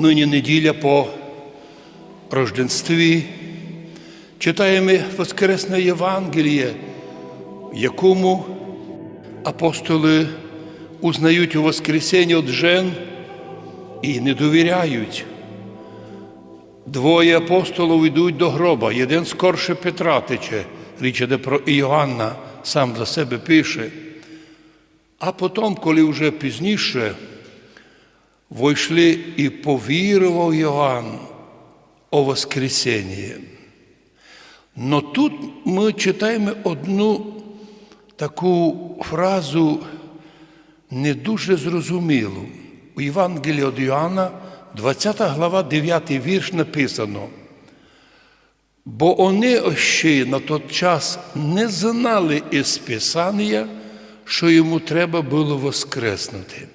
Нині неділя по Рожденстві. Читаємо Воскресне Євангеліє, в якому апостоли узнають у Воскресенні от жен і не довіряють. Двоє апостолів йдуть до гроба, один скорше Петра тече, річ іде про Іоанна, сам за себе пише. А потім, коли вже пізніше войшли і повірував Йоанн о Воскресенні. Но тут ми читаємо одну таку фразу не дуже зрозумілу. У Євангелії від Йоанна, 20 глава, 9 вірш написано. Бо вони ще на той час не знали із Писання, що йому треба було воскреснути.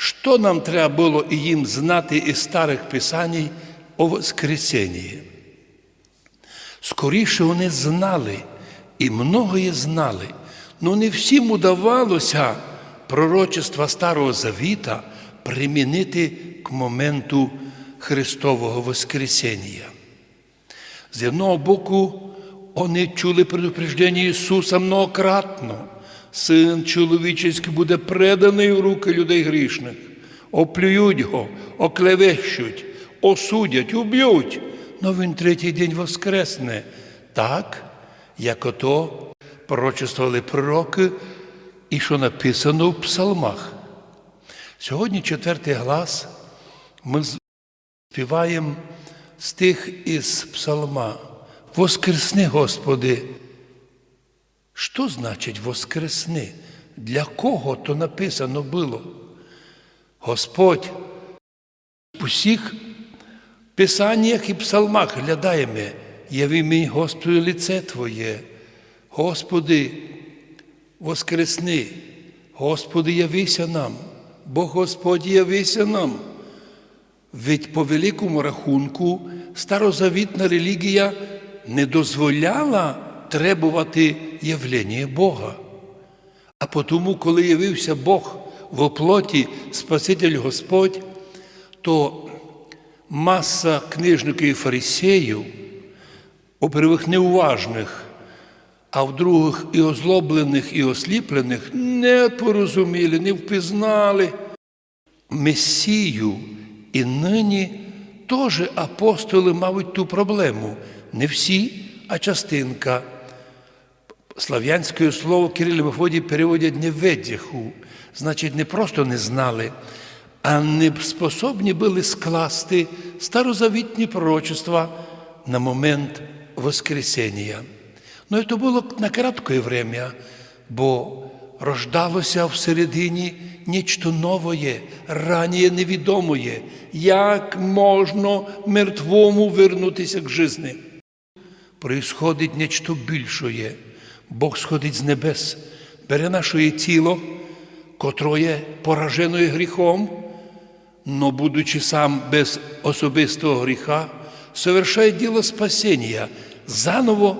Що нам треба було їм знати із старих Писань о Воскресенні? Скоріше вони знали і многоє знали, але не всім удавалося пророчества Старого Завіта примінити к моменту Христового Воскресення. З одного боку, вони чули предупреждення Ісуса многократно. Син чоловічий буде преданий в руки людей грішних, оплюють його, оклевещуть, осудять, уб'ють, но він третій день воскресне, так, як ото пророчествували пророки, і що написано в псалмах. Сьогодні четвертий глас ми співаємо стих із псалма. Воскресни, Господи. Що значить воскресни? Для кого то написано було? Господь в усіх писаннях і псалмах глядаємо, яви мені, Господи, лице Твоє. Господи, воскресни, Господи, явися нам, бо Господь явися нам. Ведь по великому рахунку старозавітна релігія не дозволяла требувати явлення Бога. А потому, коли явився Бог в оплоті Спаситель Господь, то маса книжників і фарисеїв, первих неуважних, а в других і озлоблених, і осліплених, не порозуміли, не впізнали Месію. І нині теж апостоли мають ту проблему. Не всі, а частинка. Слав'янське слово Кирил і Мефодій переводять неведяху. Значить, не просто не знали, а не способні були скласти старозавітні пророчества на момент Воскресення. Ну, це було на коротке время, бо рождалося всередині нечто новое, раніше невідомое, як можна мертвому вернутися к житті. Происходить нечто більшое. Бог сходить з небес, бере наше тіло, котроє поражене гріхом, но будучи сам без особистого гріха, совершає діло спасіння, заново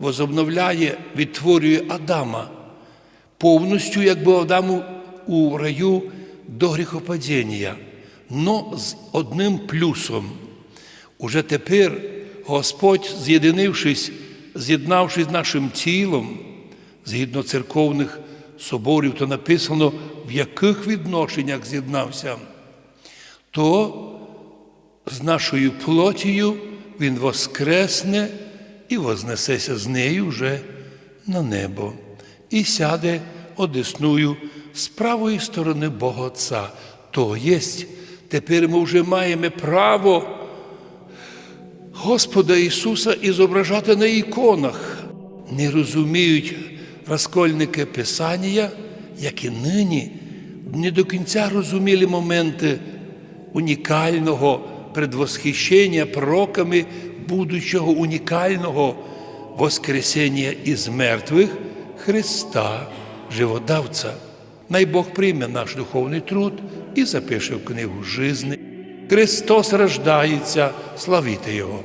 возобновляє, відтворює Адама, повністю, якби Адаму у раю до гріхопадіння, но з одним плюсом. Уже тепер Господь, з'єдинившись, з'єднавшись нашим тілом, згідно церковних соборів, то написано, в яких відношеннях з'єднався, то з нашою плотію Він воскресне і вознесеться з нею вже на небо, і сяде одесную з правої сторони Бога Отця. То єсть, тепер ми вже маємо право Господа Ісуса і зображати на іконах. Не розуміють розкольники Писання, як і нині, не до кінця розуміли моменти унікального предвосхищення пророками будучого унікального Воскресення із мертвих Христа, Живодавця. Най Бог прийме наш духовний труд і запише в книгу жизни. Христос рождається, славіте Його!